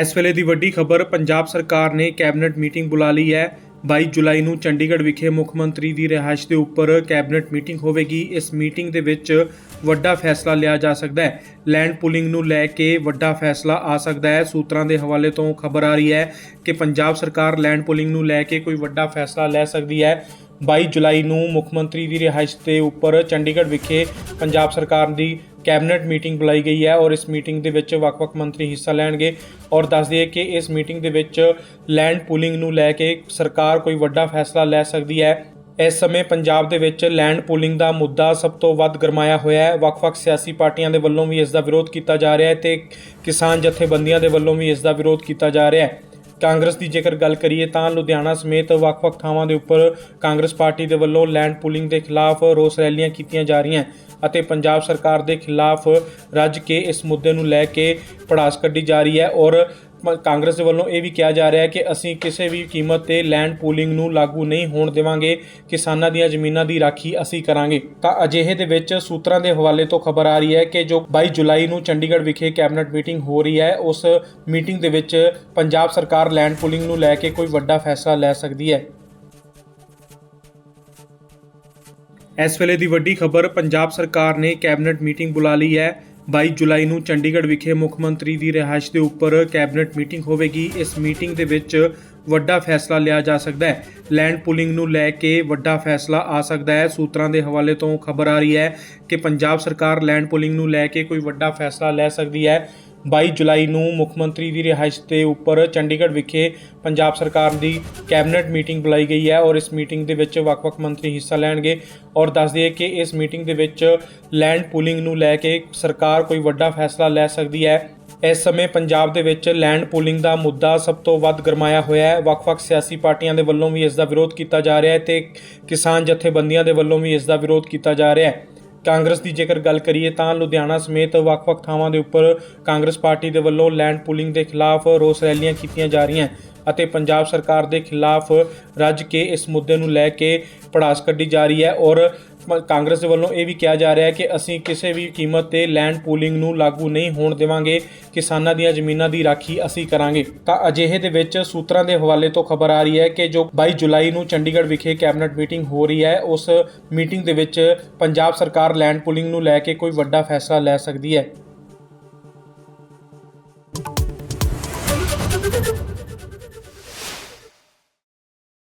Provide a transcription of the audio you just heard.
ਇਸ ਵੇਲੇ ਦੀ ਵੱਡੀ ਖਬਰ ਪੰਜਾਬ ਸਰਕਾਰ ਨੇ ਕੈਬਨਿਟ ਮੀਟਿੰਗ ਬੁਲਾ ਲਈ ਹੈ। 22 ਜੁਲਾਈ ਨੂੰ ਚੰਡੀਗੜ੍ਹ ਵਿਖੇ ਮੁੱਖ ਮੰਤਰੀ ਦੀ ਰਿਹਾਇਸ਼ ਦੇ ਉੱਪਰ ਕੈਬਨਿਟ ਮੀਟਿੰਗ ਹੋਵੇਗੀ। ਇਸ ਮੀਟਿੰਗ ਦੇ ਵਿੱਚ ਵੱਡਾ ਫੈਸਲਾ ਲਿਆ ਜਾ ਸਕਦਾ ਹੈ। ਲੈਂਡ ਪੁਲਿੰਗ ਨੂੰ ਲੈ ਕੇ ਵੱਡਾ ਫੈਸਲਾ ਆ ਸਕਦਾ ਹੈ। ਸੂਤਰਾਂ ਦੇ ਹਵਾਲੇ ਤੋਂ ਖਬਰ ਆ ਰਹੀ ਹੈ ਕਿ ਪੰਜਾਬ ਸਰਕਾਰ ਲੈਂਡ ਪੁਲਿੰਗ ਨੂੰ ਲੈ ਕੇ ਕੋਈ ਵੱਡਾ ਫੈਸਲਾ ਲੈ ਸਕਦੀ ਹੈ। 22 ਜੁਲਾਈ ਨੂੰ ਮੁੱਖ ਮੰਤਰੀ ਦੀ ਰਿਹਾਇਸ਼ ਦੇ ਉੱਪਰ ਚੰਡੀਗੜ੍ਹ ਵਿਖੇ ਪੰਜਾਬ ਸਰਕਾਰ ਦੀ ਕੈਬਨਿਟ ਮੀਟਿੰਗ ਬੁਲਾਈ ਗਈ ਹੈ ਔਰ ਇਸ ਮੀਟਿੰਗ ਦੇ ਵਿੱਚ ਵੱਖ-ਵੱਖ ਮੰਤਰੀ ਹਿੱਸਾ ਲੈਣਗੇ ਔਰ ਦੱਸ ਦਈਏ ਕਿ ਇਸ ਮੀਟਿੰਗ ਦੇ ਵਿੱਚ ਲੈਂਡ ਪੂਲਿੰਗ ਨੂੰ ਲੈ ਕੇ ਸਰਕਾਰ ਕੋਈ ਵੱਡਾ ਫੈਸਲਾ ਲੈ ਸਕਦੀ ਹੈ। ਇਸ ਸਮੇਂ ਪੰਜਾਬ ਦੇ ਵਿੱਚ ਲੈਂਡ ਪੂਲਿੰਗ ਦਾ ਮੁੱਦਾ ਸਭ ਤੋਂ ਵੱਧ ਗਰਮਾਇਆ ਹੋਇਆ ਹੈ। ਵੱਖ-ਵੱਖ ਸਿਆਸੀ ਪਾਰਟੀਆਂ ਦੇ ਵੱਲੋਂ ਵੀ ਇਸ ਦਾ ਵਿਰੋਧ ਕੀਤਾ ਜਾ ਰਿਹਾ ਹੈ ਤੇ ਕਿਸਾਨ ਜਥੇਬੰਦੀਆਂ ਦੇ ਵੱਲੋਂ ਵੀ ਇਸ ਦਾ ਵਿਰੋਧ ਕੀਤਾ ਜਾ ਰਿਹਾ ਹੈ। ਕਾਂਗਰਸ ਦੀ ਜੇਕਰ ਗੱਲ ਕਰੀਏ ਤਾਂ ਲੁਧਿਆਣਾ ਸਮੇਤ ਵੱਖ-ਵੱਖ ਥਾਵਾਂ ਦੇ ਉੱਪਰ ਕਾਂਗਰਸ ਪਾਰਟੀ ਦੇ ਵੱਲੋਂ ਲੈਂਡ ਪੂਲਿੰਗ ਦੇ ਖਿਲਾਫ ਰੋਸ ਰੈਲੀਆਂ ਕੀਤੀਆਂ ਜਾ ਰਹੀਆਂ ਅਤੇ ਪੰਜਾਬ ਸਰਕਾਰ ਦੇ ਖਿਲਾਫ ਰੱਜ ਕੇ ਇਸ ਮੁੱਦੇ ਨੂੰ ਲੈ ਕੇ ਪੜਾਸ ਕੱਢੀ ਜਾ ਰਹੀ ਹੈ ਔਰ ਕਾਂਗਰਸ ਦੇ ਵੱਲੋਂ ਇਹ ਵੀ ਕਿਹਾ ਜਾ ਰਿਹਾ ਹੈ ਕਿ ਅਸੀਂ ਕਿਸੇ ਵੀ ਕੀਮਤ ਤੇ ਲੈਂਡ ਪੂਲਿੰਗ ਨੂੰ ਲਾਗੂ ਨਹੀਂ ਹੋਣ ਦੇਵਾਂਗੇ। ਕਿਸਾਨਾਂ ਦੀਆਂ ਜ਼ਮੀਨਾਂ ਦੀ ਰਾਖੀ ਅਸੀਂ ਕਰਾਂਗੇ। ਤਾਂ ਅਜਿਹੇ ਦੇ ਵਿੱਚ ਸੂਤਰਾਂ ਦੇ ਹਵਾਲੇ ਤੋਂ ਖਬਰ ਆ ਰਹੀ ਹੈ ਕਿ ਜੋ 22 ਜੁਲਾਈ ਨੂੰ ਚੰਡੀਗੜ੍ਹ ਵਿਖੇ ਕੈਬਨਿਟ ਮੀਟਿੰਗ ਹੋ ਰਹੀ ਹੈ, ਉਸ ਮੀਟਿੰਗ ਦੇ ਵਿੱਚ ਪੰਜਾਬ ਸਰਕਾਰ ਲੈਂਡ ਪੂਲਿੰਗ ਨੂੰ ਲੈ ਕੇ ਕੋਈ ਵੱਡਾ ਫੈਸਲਾ ਲੈ ਸਕਦੀ ਹੈ। ਇਸ ਵੇਲੇ ਦੀ ਵੱਡੀ ਖਬਰ, ਪੰਜਾਬ ਸਰਕਾਰ ਨੇ ਕੈਬਨਿਟ ਮੀਟਿੰਗ ਬੁਲਾ ਲਈ ਹੈ। 22 ਜੁਲਾਈ ਨੂੰ ਚੰਡੀਗੜ੍ਹ ਵਿਖੇ ਮੁੱਖ ਮੰਤਰੀ ਦੀ ਰਿਹਾਇਸ਼ ਦੇ ਉੱਪਰ ਕੈਬਨਿਟ ਮੀਟਿੰਗ ਹੋਵੇਗੀ। ਇਸ ਮੀਟਿੰਗ ਦੇ ਵਿੱਚ ਵੱਡਾ ਫੈਸਲਾ ਲਿਆ ਜਾ ਸਕਦਾ ਹੈ। ਲੈਂਡ ਪੁਲਿੰਗ ਨੂੰ ਲੈ ਕੇ ਵੱਡਾ ਫੈਸਲਾ ਆ ਸਕਦਾ ਹੈ। ਸੂਤਰਾਂ ਦੇ ਹਵਾਲੇ ਤੋਂ ਖਬਰ ਆ ਰਹੀ ਹੈ ਕਿ ਪੰਜਾਬ ਸਰਕਾਰ ਲੈਂਡ ਪੁਲਿੰਗ ਨੂੰ ਲੈ ਕੇ ਕੋਈ ਵੱਡਾ ਫੈਸਲਾ ਲੈ ਸਕਦੀ ਹੈ। 22 ਜੁਲਾਈ ਨੂੰ ਮੁੱਖ ਮੰਤਰੀ ਦੀ ਰਿਹਾਇਸ਼ ਦੇ ਉੱਪਰ ਚੰਡੀਗੜ੍ਹ ਵਿਖੇ ਪੰਜਾਬ ਸਰਕਾਰ ਦੀ ਕੈਬਨਿਟ ਮੀਟਿੰਗ ਬੁਲਾਈ ਗਈ ਹੈ ਔਰ ਇਸ ਮੀਟਿੰਗ ਦੇ ਵਿੱਚ ਵੱਖ-ਵੱਖ ਮੰਤਰੀ ਹਿੱਸਾ ਲੈਣਗੇ ਔਰ ਦੱਸ ਦਈਏ ਕਿ ਇਸ ਮੀਟਿੰਗ ਦੇ ਵਿੱਚ ਲੈਂਡ ਪੂਲਿੰਗ ਨੂੰ ਲੈ ਕੇ ਸਰਕਾਰ ਕੋਈ ਵੱਡਾ ਫੈਸਲਾ ਲੈ ਸਕਦੀ ਹੈ। ਇਸ ਸਮੇਂ ਪੰਜਾਬ ਦੇ ਵਿੱਚ ਲੈਂਡ ਪੂਲਿੰਗ ਦਾ ਮੁੱਦਾ ਸਭ ਤੋਂ ਵੱਧ ਗਰਮਾਇਆ ਹੋਇਆ ਹੈ। ਵੱਖ-ਵੱਖ ਸਿਆਸੀ ਪਾਰਟੀਆਂ ਦੇ ਵੱਲੋਂ ਵੀ ਇਸ ਦਾ ਵਿਰੋਧ ਕੀਤਾ ਜਾ ਰਿਹਾ ਹੈ ਤੇ ਕਿਸਾਨ ਜਥੇਬੰਦੀਆਂ ਦੇ ਵੱਲੋਂ ਵੀ ਇਸ ਦਾ ਵਿਰੋਧ ਕੀਤਾ ਜਾ ਰਿਹਾ ਹੈ। ਕਾਂਗਰਸ ਦੀ ਜੇਕਰ ਗੱਲ ਕਰੀਏ ਤਾਂ ਲੁਧਿਆਣਾ ਸਮੇਤ ਵੱਖ-ਵੱਖ ਥਾਵਾਂ ਦੇ ਉੱਪਰ ਕਾਂਗਰਸ ਪਾਰਟੀ ਦੇ ਵੱਲੋਂ ਲੈਂਡ ਪੂਲਿੰਗ ਦੇ ਖਿਲਾਫ ਰੋਸ ਰੈਲੀਆਂ ਕੀਤੀਆਂ ਜਾ ਰਹੀਆਂ ਅਤੇ ਪੰਜਾਬ ਸਰਕਾਰ ਦੇ ਖਿਲਾਫ ਰੱਜ ਕੇ ਇਸ ਮੁੱਦੇ ਨੂੰ ਲੈ ਕੇ ਪੜਾਸ ਕੱਢੀ ਜਾ ਰਹੀ ਹੈ ਔਰ ਕਾਂਗਰਸ ਦੇ ਵੱਲੋਂ ਇਹ ਵੀ ਕਿਹਾ ਜਾ ਰਿਹਾ ਹੈ ਕਿ ਅਸੀਂ ਕਿਸੇ ਵੀ ਕੀਮਤ ਤੇ ਲੈਂਡ ਪੂਲਿੰਗ ਨੂੰ ਲਾਗੂ ਨਹੀਂ ਹੋਣ ਦੇਵਾਂਗੇ। ਕਿਸਾਨਾਂ ਦੀਆਂ ਜ਼ਮੀਨਾਂ ਦੀ ਰਾਖੀ ਅਸੀਂ ਕਰਾਂਗੇ। ਤਾਂ ਅਜਿਹੇ ਦੇ ਵਿੱਚ ਸੂਤਰਾਂ ਦੇ ਹਵਾਲੇ ਤੋਂ ਖਬਰ ਆ ਰਹੀ ਹੈ ਕਿ ਜੋ 22 ਜੁਲਾਈ ਨੂੰ ਚੰਡੀਗੜ੍ਹ ਵਿਖੇ ਕੈਬਨਿਟ ਮੀਟਿੰਗ ਹੋ ਰਹੀ ਹੈ, ਉਸ ਮੀਟਿੰਗ ਦੇ ਵਿੱਚ ਪੰਜਾਬ ਸਰਕਾਰ ਲੈਂਡ ਪੂਲਿੰਗ ਨੂੰ ਲੈ ਕੇ ਕੋਈ ਵੱਡਾ ਫੈਸਲਾ ਲੈ ਸਕਦੀ ਹੈ।